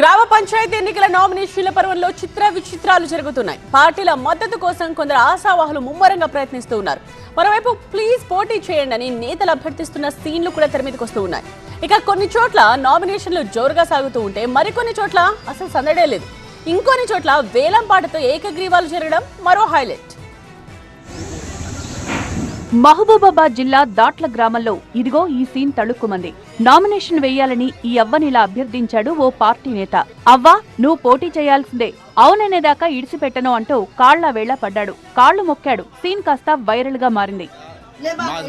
గ్రామ పంచాయతీ ఎన్నికల నామినేషన్ల పర్వంలో చిత్ర విచిత్రాలు జరుగుతున్నాయి. పార్టీల మద్దతు కోసం కొందరు ఆశావాహులు ముమ్మరంగా ప్రయత్నిస్తూ ఉన్నారు. మరోవైపు ప్లీజ్ పోటీ చేయండి అని నేతలు అభ్యర్థిస్తున్న సీన్లు కూడా తెర మీదకి వస్తూ ఉన్నాయి. ఇక కొన్ని చోట్ల నామినేషన్లు జోరుగా సాగుతూ ఉంటే మరికొన్ని చోట్ల అసలు సందడే లేదు. ఇంకొన్ని చోట్ల వేలంపాటతో ఏకగ్రీవాలు జరగడం మరో హైలైట్. మహబూబాబాద్ జిల్లా దాట్ల గ్రామంలో ఇదిగో ఈ సీన్ తళుక్కుమంది. నామినేషన్ వేయాలని ఈ అవ్వనిలా అభ్యర్థించాడు ఓ పార్టీ నేత. అవ్వా నువ్వు పోటీ చేయాల్సిందే. అవుననేదాకా ఇడిసిపెట్టను అంటూ కాళ్ళ వేళ్ళ పడ్డాడు. కాళ్ళు మొక్కాడు. సీన్ కాస్త వైరల్గా మారింది.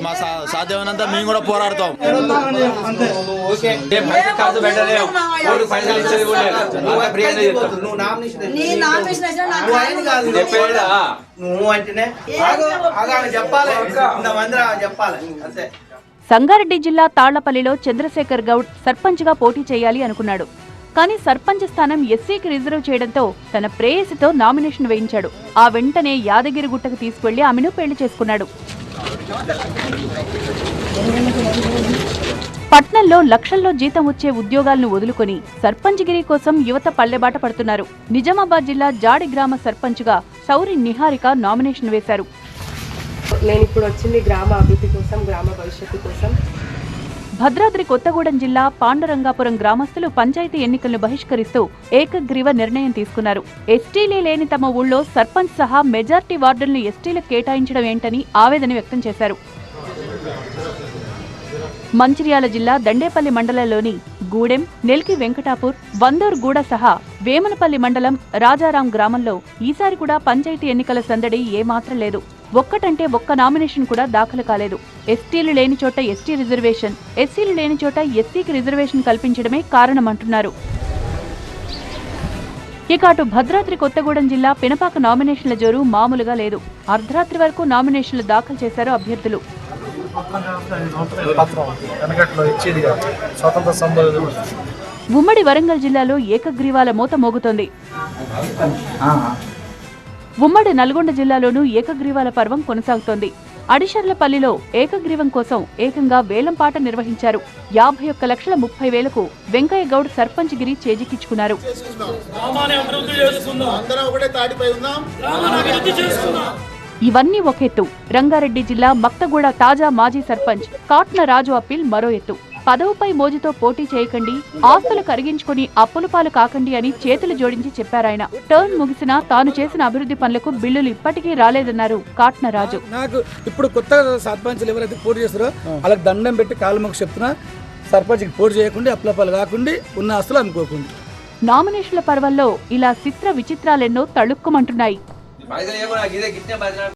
మా సాధ్యమైనంత మేము కూడా పోరాడతాం. నువ్వు అంటేనే చెప్పాలి. చెప్పాలి. అంతే. సంగారెడ్డి జిల్లా తాళ్ళపల్లిలో చంద్రశేఖర్ గౌడ్ సర్పంచ్గా పోటీ చేయాలి అనుకున్నాడు. కానీ సర్పంచ్ స్థానం ఎస్సీకి రిజర్వ్ చేయడంతో తన ప్రేయసితో నామినేషన్ వేయించాడు. ఆ వెంటనే యాదగిరి గుట్టకు తీసుకెళ్ళి ఆమెను పెళ్ళి చేసుకున్నాడు. పట్నంలో లక్షల్లో జీతం వచ్చే ఉద్యోగాలను వదులుకొని సర్పంచ్గిరి కోసం యువత పల్లెబాట పడుతున్నారు. నిజామాబాద్ జిల్లా జాడి గ్రామ సర్పంచ్గా సౌరి నిహారిక నామినేషన్ వేశారు. నేను ఇప్పుడు వచ్చింది గ్రామ అభివృద్ధి కోసం గ్రామ భవిష్యత్తు కోసం. భద్రాద్రి కొత్తగూడెం జిల్లా పాండురంగాపురం గ్రామస్తులు పంచాయతీ ఎన్నికలను బహిష్కరిస్తూ ఏకగ్రీవ నిర్ణయం తీసుకున్నారు. ఎస్టీలే లేని తమ ఊళ్ళో సర్పంచ్ సహా మెజార్టీ వార్డులను ఎస్టీలకు కేటాయించడం ఏంటని ఆవేదన వ్యక్తం చేశారు. మంచిర్యాల జిల్లా దండేపల్లి మండలంలోని గూడెం నెల్కి వెంకటాపూర్ వందూర్గూడ సహా వేమనపల్లి మండలం రాజారాం గ్రామంలో ఈసారి కూడా పంచాయతీ ఎన్నికల సందడి ఏమాత్రం లేదు. ఒక్కటంటే ఒక్క నామినేషన్ కూడా దాఖలు కాలేదు. ఎస్టీలు లేని చోట ఎస్టీ రిజర్వేషన్ ఎస్సీలు లేని చోట ఎస్సీకి రిజర్వేషన్ కల్పించడమే కారణమంటున్నారు. ఇక అటు భద్రాద్రి కొత్తగూడెం జిల్లా పినపాక నామినేషన్ల జోరు మామూలుగా లేదు. అర్ధరాత్రి వరకు నామినేషన్లు దాఖలు చేశారు అభ్యర్థులు. వెనకట్లో ఇచ్చేది కాదు. స్వతంత్ర సంబంధం ఉమ్మడి వరంగల్ జిల్లాలో ఏకగ్రీవాల మోత మోగుతోంది. ఉమ్మడి నల్గొండ జిల్లాలోనూ ఏకగ్రీవాల పర్వం కొనసాగుతోంది. అడిషర్లపల్లిలో ఏకగ్రీవం కోసం ఏకంగా వేలంపాట నిర్వహించారు. యాభై ఒక్క లక్షల ముప్పై వేలకు వెంకయ్య గౌడ్ సర్పంచ్ గిరి చేజిక్కించుకున్నారు. ఇవన్నీ ఒక ఎత్తు. రంగారెడ్డి జిల్లా మక్తగూడ తాజా మాజీ సర్పంచ్ కాట్న రాజు అప్పీల్ మరో ఎత్తు. పదవుపై మోజుతో పోటీ చేయకండి ఆస్తులు కరిగించుకుని అప్పుల పాలు కాకండి అని చేతులు జోడించి చెప్పారాయన టర్న్ ముగిసినా తాను చేసిన అభివృద్ధి పనులకు బిల్లులు ఇప్పటికీ రాలేదన్నారు కాట్న రాజు. నాకు ఇప్పుడు కొత్తగా సర్పంచ్లు ఎవరైతే పోటీ చేస్తారో వాళ్ళకి దండం పెట్టి కాలు మొక్కు చెప్తున్నా సర్పంచ్కి పోటీ చేయకుండా అప్లపాలు కాకుండా ఉన్న ఆస్తులు అమ్ముకోకుండా. నామినేషన్ల పర్వంలో ఇలా చిత్ర విచిత్రాలెన్నో తళుక్కుమంటున్నాయి. పైసలు ఏమో నాకు ఇదే గిట్టే పైసలు